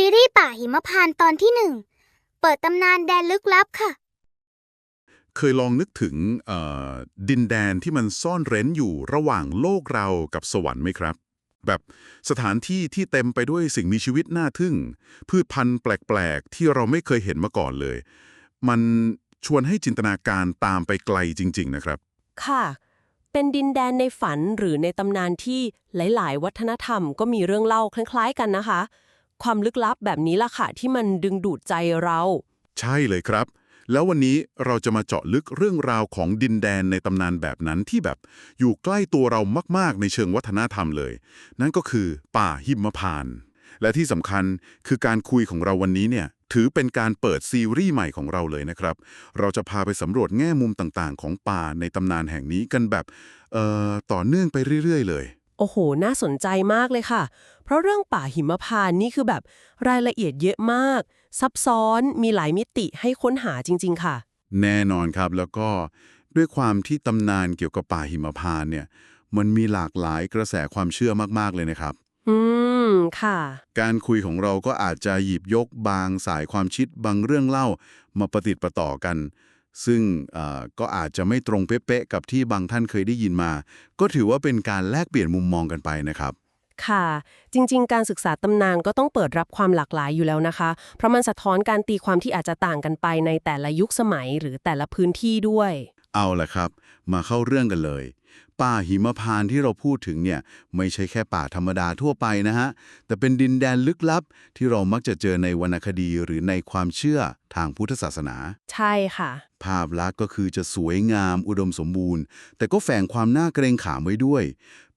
ซีรีส์ป่าหิมพานต์ตอนที่หนึ่ง เปิดตำนานแดนลึกลับค่ะ เคยลองนึกถึงเอ่อดินแดนที่มันซ่อนเร้นอยู่ระหว่างโลกเรากับสวรรค์ไหมครับ แบบสถานที่ที่เต็มไปด้วยสิ่งมีชีวิตน่าทึ่ง พืชพันธุ์แปลกๆ ที่เราไม่เคยเห็นมาก่อนเลย มันชวนให้จินตนาการตามไปไกลจริง ๆ นะครับ ค่ะ เป็นดินแดนในฝันหรือในตำนานที่หลาย ๆ วัฒนธรรมก็มีเรื่องเล่าคล้าย ๆ กันนะคะ ความลึกลับแบบนี้ล่ะค่ะที่มันดึงดูดใจเรา ใช่เลยครับ แล้ววันนี้เราจะมาเจาะลึกเรื่องราวของดินแดนในตำนานแบบนั้นที่แบบ อยู่ใกล้ตัวเรามาก ๆ ในเชิงวัฒนธรรมเลย นั่นก็คือป่าหิมพานต์และที่สำคัญคือการคุยของเราวันนี้เนี่ยถือเป็นการเปิดซีรีส์ใหม่ของเราเลยนะครับ เราจะพาไปสำรวจแง่มุมต่างๆ ของป่าในตำนานแห่งนี้กันแบบ เอ่อ ต่อเนื่องไปเรื่อย ๆ เลย โอ้โห น่าสนใจมากเลยค่ะ เพราะเรื่องป่าหิมพานต์นี่คือแบบรายละเอียดเยอะมาก ซับซ้อนมีหลายมิติให้ค้นหาจริง ๆ ค่ะ แน่นอนครับแล้วก็ด้วยความที่ตำนานเกี่ยวกับป่าหิมพานต์เนี่ยมันมีหลากหลายกระแสความเชื่อมากๆเลยนะครับ อืม ค่ะ การคุยของเราก็อาจจะหยิบยกบางสายความคิดบางเรื่องเล่ามาประติดประต่อกัน ซึ่งเอ่อก็อาจจะไม่ตรงเป๊ะๆกับที่บางท่านเคยได้ยินมา ก็ถือว่าเป็นการแลกเปลี่ยนมุมมองกันไปนะครับค่ะ จริง ๆ การศึกษาตำนานก็ต้องเปิดรับความหลากหลายอยู่แล้วนะคะ เพราะมันสะท้อนการตีความที่อาจจะต่างกันไปในแต่ละยุคสมัยหรือแต่ละพื้นที่ด้วย เอาละครับ มาเข้าเรื่องกันเลย ป่าหิมพานต์ที่เราพูดถึงเนี่ยไม่ใช่แค่ป่าธรรมดาทั่วไปนะฮะ แต่เป็นดินแดนลึกลับ ที่เรามักจะเจอในวรรณคดีหรือในความเชื่อทางพุทธศาสนา ใช่ค่ะ ภาพลักษณ์ก็คือจะสวยงามอุดมสมบูรณ์ แต่ก็แฝงความน่าเกรงขามไว้ด้วย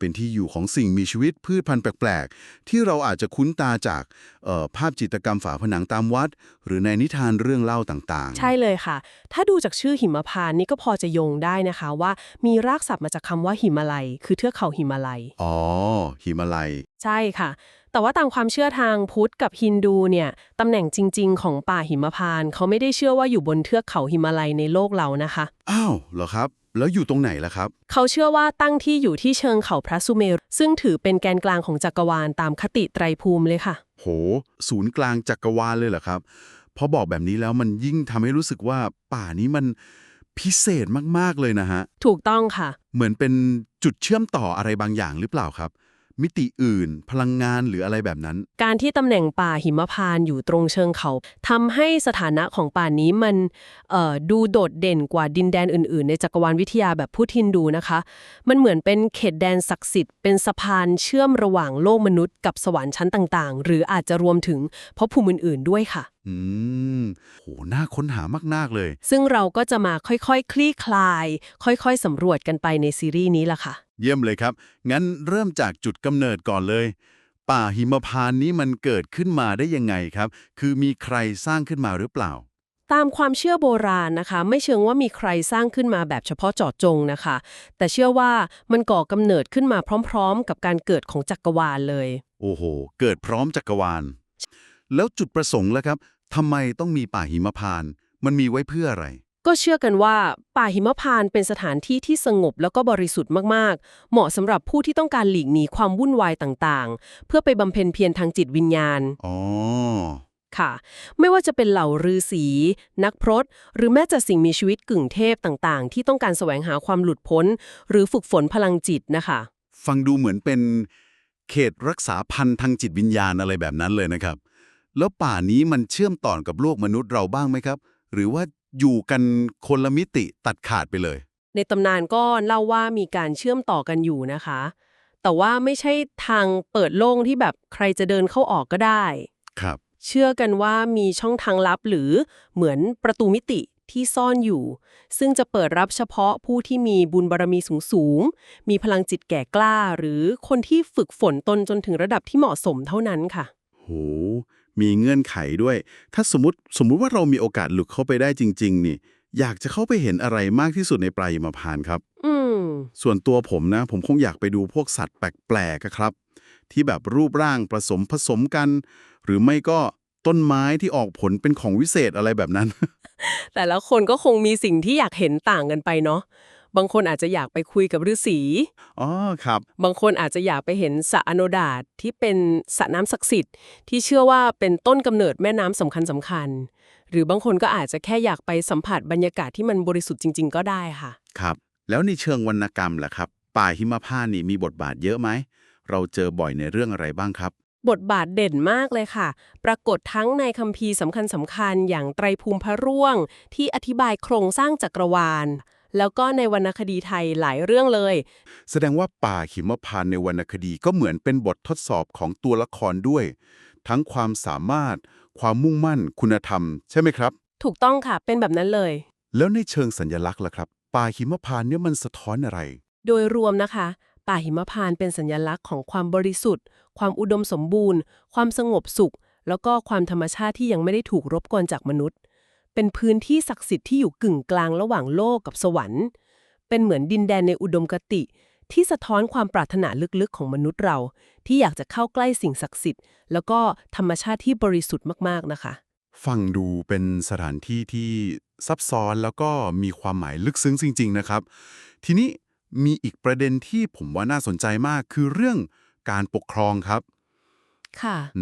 เป็นที่อยู่ของสิ่งมีชีวิตพืชพันธุ์แปลกๆ ที่เราอาจจะคุ้นตาจากเอ่อภาพจิตรกรรมฝาผนังตามวัด หรือในนิทานเรื่องเล่าต่างๆ ใช่เลยค่ะ ถ้าดูจากชื่อหิมพานต์นี่ก็พอจะโยงได้นะคะว่ามีรากศัพท์มาจากคำว่าหิมาลัย คือเทือกเขาหิมาลัย อ๋อ หิมาลัย ใช่ค่ะ แต่ว่าตามความเชื่อทางพุทธกับฮินดูเนี่ยตำแหน่งจริง ๆ ของป่าหิมพานต์เขาไม่ได้เชื่อว่าอยู่บนเทือกเขาหิมาลัยในโลกเรานะคะ อ้าวเหรอครับแล้วอยู่ตรงไหนล่ะครับ เขาเชื่อว่าตั้งที่อยู่ที่เชิงเขาพระสุเมรุ ซึ่งถือเป็นแกนกลางของจักรวาลตามคติไตรภูมิเลยค่ะ โห ศูนย์กลางจักรวาลเลยเหรอครับ พอบอกแบบนี้แล้วมันยิ่งทำให้รู้สึกว่าป่านี้มัน พิเศษมาก ๆ เลยนะฮะ ถูกต้องค่ะ เหมือนเป็นจุดเชื่อมต่ออะไรบางอย่างหรือเปล่าครับ มิติอื่น พลังงานหรืออะไรแบบนั้น การที่ตำแหน่งป่าหิมพานต์อยู่ตรงเชิงเขาทำให้สถานะของป่านี้มันเอ่อดูโดดเด่นกว่าดินแดนอื่น ๆ ในจักรวาลวิทยาแบบพุทธินดูนะคะ มันเหมือนเป็นเขตแดนศักดิ์สิทธิ์เป็นสะพานเชื่อมระหว่างโลกมนุษย์กับสวรรค์ชั้นต่าง ๆ หรืออาจจะรวมถึงภพภูมิอื่น ๆ ด้วยค่ะ อืมโหน่าค้นหามากๆเลย ซึ่งเราก็จะมาค่อยๆคลี่คลาย ค่อยๆสำรวจกันไปในซีรีส์นี้ล่ะค่ะ เยี่ยมเลยครับ งั้นเริ่มจากจุดกำเนิดก่อนเลย ป่าหิมพานต์นี้มันเกิดขึ้นมาได้ยังไงครับ คือมีใครสร้างขึ้นมาหรือเปล่า ตามความเชื่อโบราณนะคะ ไม่เชิงว่ามีใครสร้างขึ้นมาแบบเฉพาะเจาะจงนะคะ แต่เชื่อว่ามันก่อกำเนิดขึ้นมาพร้อม ๆ กับการเกิดของจักรวาลเลย โอ้โห เกิดพร้อมจักรวาล แล้วจุดประสงค์ล่ะครับ ทำไมต้องมีป่าหิมพานต์มันมีไว้เพื่ออะไร ก็เชื่อกันว่าป่าหิมพานต์เป็นสถานที่ที่สงบแล้วก็บริสุทธิ์มากๆ เหมาะสำหรับผู้ที่ต้องการหลีกหนีความวุ่นวายต่างๆ เพื่อไปบำเพ็ญเพียรทางจิตวิญญาณ อ๋อ ค่ะ ไม่ว่าจะเป็นเหล่าฤาษี นักพรต หรือแม้แต่สิ่งมีชีวิตกึ่งเทพต่างๆ ที่ต้องการแสวงหาความหลุดพ้น หรือฝึกฝนพลังจิตนะคะ ฟังดูเหมือนเป็นเขตรักษาพันธุ์ทางจิตวิญญาณอะไรแบบนั้นเลยนะครับ แล้วป่านี้มันเชื่อมต่อกับโลกมนุษย์เราบ้างไหมครับ หรือว่าอยู่กันคนละมิติตัดขาดไปเลย ในตำนานก็เล่าว่ามีการเชื่อมต่อกันอยู่นะคะ แต่ว่าไม่ใช่ทางเปิดโล่งที่แบบใครจะเดินเข้าออกก็ได้ ครับ เชื่อกันว่ามีช่องทางลับหรือเหมือนประตูมิติที่ซ่อนอยู่ ซึ่งจะเปิดรับเฉพาะผู้ที่มีบุญบารมีสูงๆมีพลังจิตแก่กล้า หรือคนที่ฝึกฝนตนจนถึงระดับที่เหมาะสมเท่านั้นค่ะ โห มีเงื่อนไขด้วย ถ้าสมมติสมมุติว่าเรามีโอกาสหลุดเข้าไปได้จริง ๆ นี่ อยากจะเข้าไปเห็นอะไรมากที่สุดในปลายหิมพานต์ครับ อืมส่วนตัวผมนะ ผมคงอยากไปดูพวกสัตว์แปลกๆอะครับ ที่แบบรูปร่างผสมผสมกัน หรือไม่ก็ต้นไม้ที่ออกผลเป็นของวิเศษอะไรแบบนั้น แต่ละคนก็คงมีสิ่งที่อยากเห็นต่างกันไปเนาะ บางคนอาจจะอยากไปคุยกับฤาษีอ๋อครับ บางคนอาจจะอยากไปเห็นสระอโนดาตที่เป็นสระน้ำศักดิ์สิทธิ์ที่เชื่อว่าเป็นต้นกำเนิดแม่น้ำสำคัญสำคัญๆหรือบางคนก็อาจจะแค่อยากไปสัมผัสบรรยากาศที่มันบริสุทธิ์จริง ๆ ก็ได้ค่ะ ครับ แล้วในเชิงวรรณกรรมล่ะครับ ป่าหิมพานต์นี่มีบทบาทเยอะไหม เราเจอบ่อยในเรื่องอะไรบ้างครับ บทบาทเด่นมากเลยค่ะ ปรากฏทั้งในคัมภีร์สำคัญสำคัญๆอย่างไตรภูมิพระร่วง ที่อธิบายโครงสร้างจักรวาล แล้วก็ในวรรณคดีไทยหลายเรื่องเลย แสดงว่าป่าหิมพานต์ในวรรณคดีก็เหมือนเป็นบททดสอบของตัวละครด้วย ทั้งความสามารถ ความมุ่งมั่น คุณธรรม ใช่ไหมครับ ถูกต้องค่ะ เป็นแบบนั้นเลย แล้วในเชิงสัญลักษณ์ล่ะครับ ป่าหิมพานต์เนี่ยมันสะท้อนอะไร โดยรวมนะคะ ป่าหิมพานต์เป็นสัญลักษณ์ของความบริสุทธิ์ ความอุดมสมบูรณ์ ความสงบสุข แล้วก็ความธรรมชาติที่ยังไม่ได้ถูกรบกวนจากมนุษย์ เป็นพื้นที่ศักดิ์สิทธิ์ที่อยู่กึ่งกลางระหว่างโลกกับสวรรค์ เป็นเหมือนดินแดนในอุดมคติ ที่สะท้อนความปรารถนาลึกๆของมนุษย์เรา ที่อยากจะเข้าใกล้สิ่งศักดิ์สิทธิ์ แล้วก็ธรรมชาติที่บริสุทธิ์มากๆนะคะ ฟังดูเป็นสถานที่ที่ซับซ้อนแล้วก็มีความหมายลึกซึ้งจริง ๆ นะครับ ทีนี้มีอีกประเด็นที่ผมว่าน่าสนใจมากคือเรื่องการปกครองครับ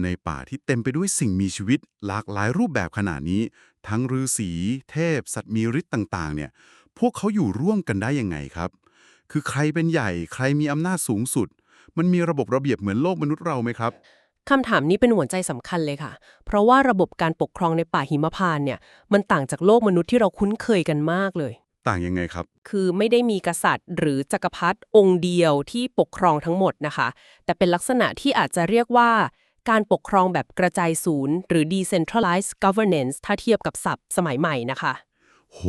ในป่าที่เต็มไปด้วยสิ่งมีชีวิตหลากหลายรูปแบบขนาดนี้ ทั้งฤาษีเทพ สัตว์มีฤทธิ์ต่าง ๆ เนี่ย พวกเขาอยู่ร่วมกันได้ยังไงครับ คือใครเป็นใหญ่ใครมีอำนาจสูงสุด มันมีระบบระเบียบเหมือนโลกมนุษย์เราไหมครับคำถามนี้เป็นหัวใจสำคัญเลยค่ะ เพราะว่าระบบการปกครองในป่าหิมพานต์เนี่ย มันต่างจากโลกมนุษย์ที่เราคุ้นเคยกันมากเลย ต่างยังไงครับ คือไม่ได้มีกษัตริย์ หรือจักรพรรดิองค์เดียวที่ปกครองทั้งหมดนะคะ แต่เป็นลักษณะที่อาจจะเรียกว่า การปกครองแบบกระจายศูนย์ หรือ decentralized governance ถ้าเทียบกับศัพท์สมัยใหม่นะคะ โห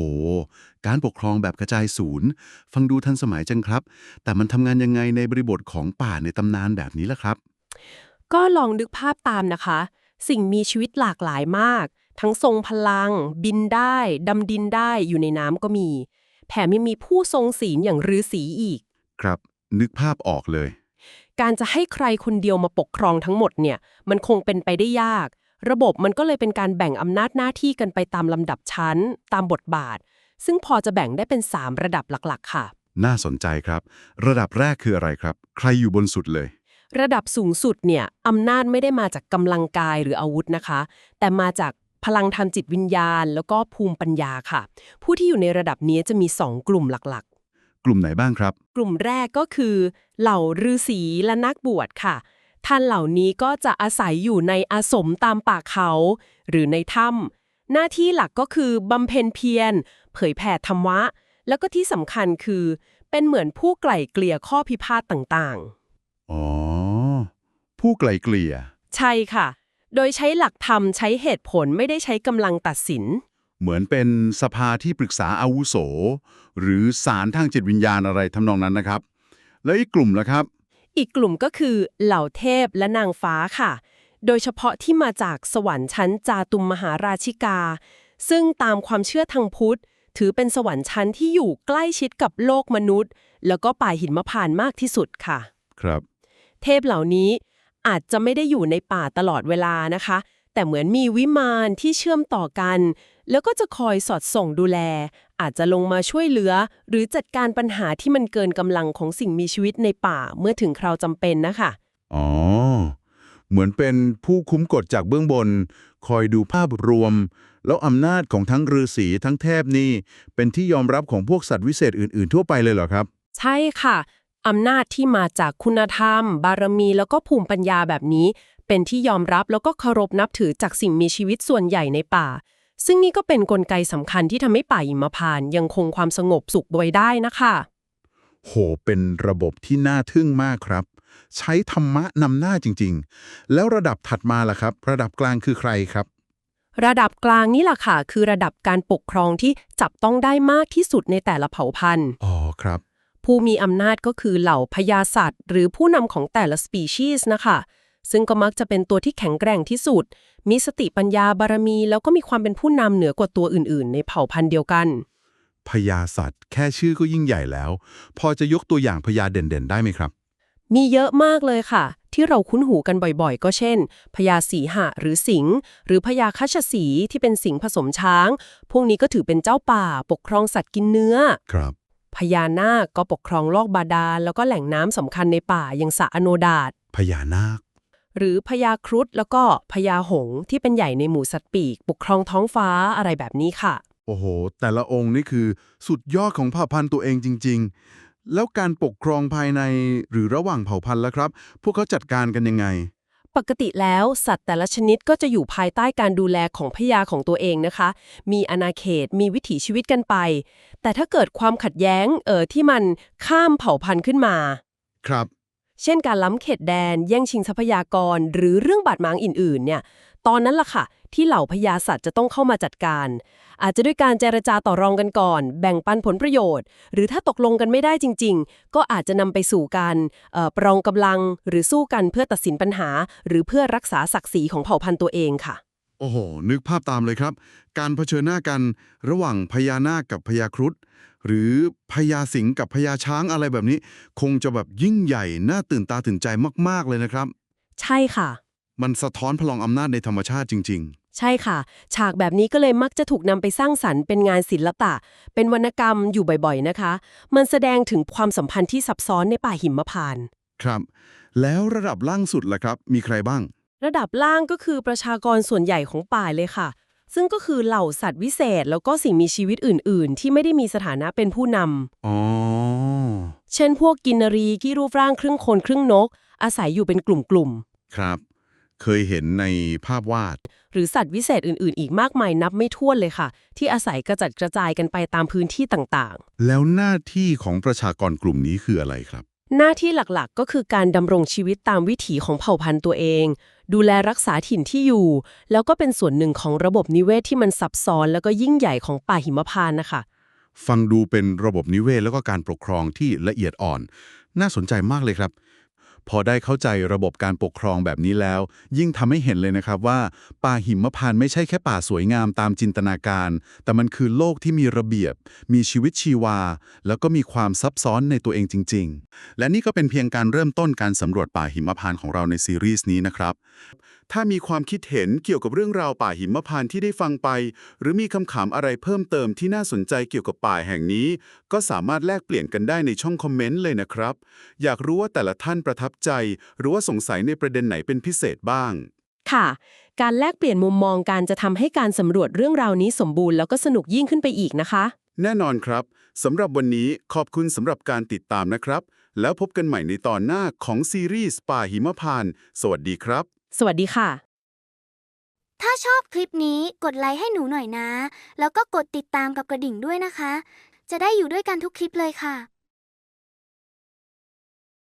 การปกครองแบบกระจายศูนย์ ฟังดูทันสมัยจังครับ แต่มันทำงานยังไงในบริบทของป่าในตำนานแบบนี้ล่ะครับ ก็ลองนึกภาพตามนะคะ สิ่งมีชีวิตหลากหลายมาก ทั้งทรงพลัง บินได้ ดำดินได้อยู่ในน้ำก็มี แถมยังมีผู้ทรงศีลอย่างฤาษีอีก ครับ นึกภาพออกเลย การจะให้ใครคนเดียวมาปกครองทั้งหมดเนี่ย มันคงเป็นไปได้ยาก ระบบมันก็เลยเป็นการแบ่งอำนาจหน้าที่กันไปตามลำดับชั้น ตามบทบาท ซึ่งพอจะแบ่งได้เป็น 3 ระดับหลักๆ ค่ะ น่าสนใจครับ ระดับแรกคืออะไรครับ ใครอยู่บนสุดเลย ระดับสูงสุดเนี่ยอำนาจไม่ได้มาจากกำลังกายหรืออาวุธนะคะ แต่มาจากพลังทางจิตวิญญาณ แล้วก็ภูมิปัญญาค่ะ ผู้ที่อยู่ในระดับนี้จะมี 2 กลุ่มหลัก กลุ่มไหนบ้างครับๆกลุ่มแรกก็คือเหล่าฤาษีและนักบวชค่ะ ท่านเหล่านี้ก็จะอาศัยอยู่ในอาสมตามป่าเขา หรือในถ้ำหน้าที่หลักก็คือบำเพ็ญเพียร เผยแผ่ธรรมะ แล้วก็ที่สำคัญคือ เป็นเหมือนผู้ไกล่เกลี่ยข้อพิพาทต่างๆ อ๋อ ผู้ไกลเกลี่ย ใช่ค่ะ โดยใช้หลักธรรมใช้เหตุผลไม่ได้ใช้กำลังตัดสิน เหมือนเป็นสภาที่ปรึกษาอาวุโส หรือสารทางจิตวิญญาณอะไรทำนองนั้นนะครับ แล้วอีกกลุ่มล่ะครับ อีกกลุ่มก็คือเหล่าเทพและนางฟ้าค่ะ โดยเฉพาะที่มาจากสวรรค์ชั้นจาตุมมหาราชิกา ซึ่งตามความเชื่อทางพุทธ ถือเป็นสวรรค์ชั้นที่อยู่ใกล้ชิดกับโลกมนุษย์ แล้วก็ป่าหินมะพร้านต์มากที่สุดค่ะ ครับ เทพเหล่านี้อาจจะไม่ได้อยู่ในป่าตลอดเวลานะคะ แต่เหมือนมีวิมานที่เชื่อมต่อกัน แล้วก็จะคอยสอดส่องดูแล อาจจะลงมาช่วยเหลือ หรือจัดการปัญหาที่มันเกินกำลังของสิ่งมีชีวิตในป่าเมื่อถึงคราวจำเป็นนะคะอ๋อ เหมือนเป็นผู้คุ้มกฎจากเบื้องบน คอยดูภาพรวม แล้วอำนาจของทั้งฤาษีทั้งเทพนี่ เป็นที่ยอมรับของพวกสัตว์วิเศษอื่น ๆ ทั่วไปเลยเหรอครับ ใช่ค่ะอำนาจที่มาจากคุณธรรม บารมีแล้วก็ภูมิปัญญาแบบนี้ เป็นที่ยอมรับแล้วก็เคารพนับถือจากสิ่งมีชีวิตส่วนใหญ่ในป่า ซึ่งนี่ก็เป็นนกลไกสำคัญที่ทำให้ป่าหิมพานต์ยังคงความสงบสุขไว้ได้นะคะ โห เป็นระบบที่น่าทึ่งมากครับ ใช้ธรรมะนำหน้าจริง ๆ แล้วระดับถัดมาล่ะครับ ระดับกลางคือใครครับ ระดับกลางนี่แหละค่ะคือระดับการปกครองที่จับต้องได้มากที่สุดในแต่ละเผ่าพันธุ์ อ๋อครับ ผู้มีอำนาจก็คือเหล่าพญาสัตว์ หรือผู้นำของแต่ละสปีชีส์นะคะ ซึ่งก็มักจะเป็นตัวที่แข็งแกร่งที่สุด มีสติปัญญาบารมี แล้วก็มีความเป็นผู้นำเหนือกว่าตัวอื่น ๆ ในเผ่าพันธุ์เดียวกันพญาสัตว์ แค่ชื่อก็ยิ่งใหญ่แล้ว พอจะยกตัวอย่างพญาเด่น ๆ ได้ไหมครับ มีเยอะมากเลยค่ะ ที่เราคุ้นหูกันบ่อยๆ ก็เช่นพญาสีหะหรือสิงห์หรือพญาคัชสีที่เป็นสิงห์ผสมช้าง พวกนี้ก็ถือเป็นเจ้าป่า ปกครองสัตว์กินเนื้อครับพญานาคก็ปกครองโลกบาดาลแล้วก็แหล่งน้ำสำคัญในป่าอย่างสระอโนดาตพญานาค หรือพญาครุฑแล้วก็พญาหงส์ที่เป็นใหญ่ในหมู่สัตว์ปีก ปกครองท้องฟ้าอะไรแบบนี้ค่ะ โอ้โห แต่ละองค์นี่คือสุดยอดของเผ่าพันธุ์ตัวเองจริง ๆ แล้วการปกครองภายในหรือระหว่างเผ่าพันธุ์ล่ะครับ พวกเขาจัดการกันยังไง ปกติแล้วสัตว์แต่ละชนิดก็จะอยู่ภายใต้การดูแลของพญาของตัวเองนะคะ มีอาณาเขตมีวิถีชีวิตกันไป แต่ถ้าเกิดความขัดแย้งเออที่มันข้ามเผ่าพันธุ์ขึ้นมา ครับ เช่นการล้ำเขตแดน แย่งชิงทรัพยากร หรือเรื่องบาดหมางอื่นๆ เนี่ย ตอนนั้นล่ะค่ะ ที่เหล่าพญาสัตว์จะต้องเข้ามาจัดการ อาจจะด้วยการเจรจาต่อรองกันก่อน แบ่งปันผลประโยชน์ หรือถ้าตกลงกันไม่ได้จริง ๆ ก็อาจจะนำไปสู่การปรองกำลัง หรือสู้กันเพื่อตัดสินปัญหา หรือเพื่อรักษาศักดิ์ศรีของเผ่าพันธุ์ตัวเองค่ะโอ้โห นึกภาพตามเลยครับ การเผชิญหน้ากันระหว่างพญานาคกับพญาครุฑ หรือพญาสิงห์กับพญาช้างอะไรแบบนี้ คงจะแบบยิ่งใหญ่ น่าตื่นตาตื่นใจมาก ๆ เลยนะครับ ใช่ค่ะ มันสะท้อนพลังอำนาจในธรรมชาติจริงใช่ค่ะ ฉากแบบนี้ก็เลยมักจะถูกนำไปสร้างสรรค์เป็นงานศิลปะ เป็นวรรณกรรมอยู่บ่อยๆนะคะ มันแสดงถึงความสัมพันธ์ที่ซับซ้อนในป่าหิมพานต์ๆครับ แล้วระดับล่างสุดล่ะครับ มีใครบ้าง ระดับล่างก็คือประชากรส่วนใหญ่ของป่าเลยค่ะ ซึ่งก็คือเหล่าสัตว์วิเศษ แล้วก็สิ่งมีชีวิตอื่น ๆ ที่ไม่ได้มีสถานะเป็นผู้นอ๋อำเช่นพวกกินนรีที่รูปร่างครึ่งคนครึ่งนก อาศัยอยู่เป็นกลุ่ม ครับ เคยเห็นในภาพวาด ๆ หรือสัตว์วิเศษอื่น ๆ อีกมากมายนับไม่ถ้วนเลยค่ะ ที่อาศัยกระจัดกระจายกันไปตามพื้นที่ต่าง แล้วหน้าที่ของประชากรกลุ่มนี้คืออะไรครับ ๆ หน้าที่หลัก ๆ ก็คือการดำรงชีวิตตามวิถีของเผ่าพันธุ์ตัวเอง ดูแลรักษาถิ่นที่อยู่ แล้วก็เป็นส่วนหนึ่งของระบบนิเวศที่มันซับซ้อนแล้วก็ยิ่งใหญ่ของป่าหิมพานต์นะคะ ฟังดูเป็นระบบนิเวศแล้วก็การปกครองที่ละเอียดอ่อน น่าสนใจมากเลยครับ พอได้เข้าใจระบบการปกครองแบบนี้แล้ว ยิ่งทำให้เห็นเลยนะครับว่า ป่าหิมพานต์ไม่ใช่แค่ป่าสวยงามตามจินตนาการ แต่มันคือโลกที่มีระเบียบ มีชีวิตชีวา แล้วก็มีความซับซ้อนในตัวเองจริง ๆ และนี่ก็เป็นเพียงการเริ่มต้นการสำรวจป่าหิมพานต์ของเราในซีรีส์นี้นะครับถ้ามีความคิดเห็นเกี่ยวกับเรื่องราวป่าหิมพานต์ที่ได้ฟังไป หรือมีคำถามอะไรเพิ่มเติมที่น่าสนใจเกี่ยวกับป่าแห่งนี้ ก็สามารถแลกเปลี่ยนกันได้ในช่องคอมเมนต์เลยนะครับ อยากรู้ว่าแต่ละท่านประทับใจ หรือว่าสงสัยในประเด็นไหนเป็นพิเศษบ้าง ค่ะ การแลกเปลี่ยนมุมมองการจะทำให้การสำรวจเรื่องราวนี้สมบูรณ์แล้วก็สนุกยิ่งขึ้นไปอีกนะคะ แน่นอนครับสำหรับวันนี้ขอบคุณสำหรับการติดตามนะครับ แล้วพบกันใหม่ในตอนหน้าของซีรีส์ป่าหิมพานต์สวัสดีครับ สวัสดีค่ะ ถ้าชอบคลิปนี้กดไลค์ให้หนูหน่อยนะ แล้วก็กดติดตามกับกระดิ่งด้วยนะคะ จะได้อยู่ด้วยกันทุกคลิปเลยค่ะ